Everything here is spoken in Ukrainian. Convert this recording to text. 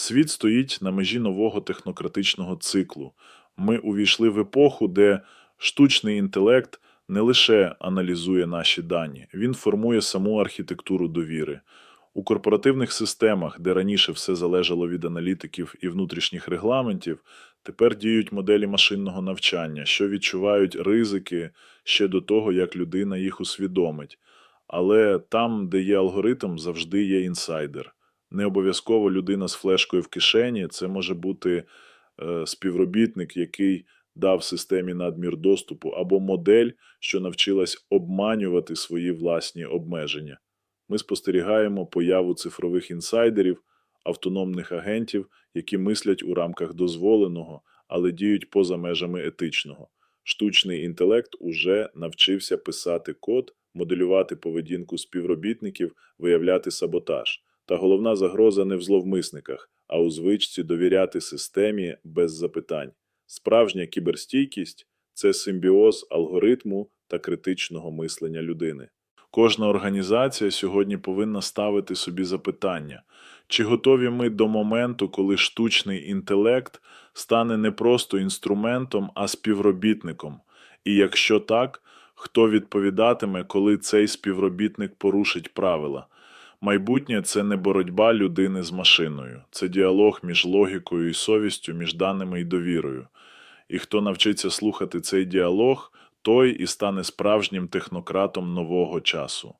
Світ стоїть на межі нового технократичного циклу. Ми увійшли в епоху, де штучний інтелект не лише аналізує наші дані, він формує саму архітектуру довіри. У корпоративних системах, де раніше все залежало від аналітиків і внутрішніх регламентів, тепер діють моделі машинного навчання, що відчувають ризики ще до того, як людина їх усвідомить. Але там, де є алгоритм, завжди є інсайдер. Не обов'язково людина з флешкою в кишені, це може бути е, співробітник, який дав системі надмір доступу, або модель, що навчилась обманювати свої власні обмеження. Ми спостерігаємо появу цифрових інсайдерів, автономних агентів, які мислять у рамках дозволеного, але діють поза межами етичного. Штучний інтелект уже навчився писати код, моделювати поведінку співробітників, виявляти саботаж. Та головна загроза не в зловмисниках, а у звичці довіряти системі без запитань. Справжня кіберстійкість це симбіоз алгоритму та критичного мислення людини. Кожна організація сьогодні повинна ставити собі запитання, чи готові ми до моменту, коли штучний інтелект стане не просто інструментом, а співробітником? І якщо так, хто відповідатиме, коли цей співробітник порушить правила? Майбутнє це не боротьба людини з машиною, це діалог між логікою і совістю, між даними і довірою. І хто навчиться слухати цей діалог, той і стане справжнім технократом нового часу.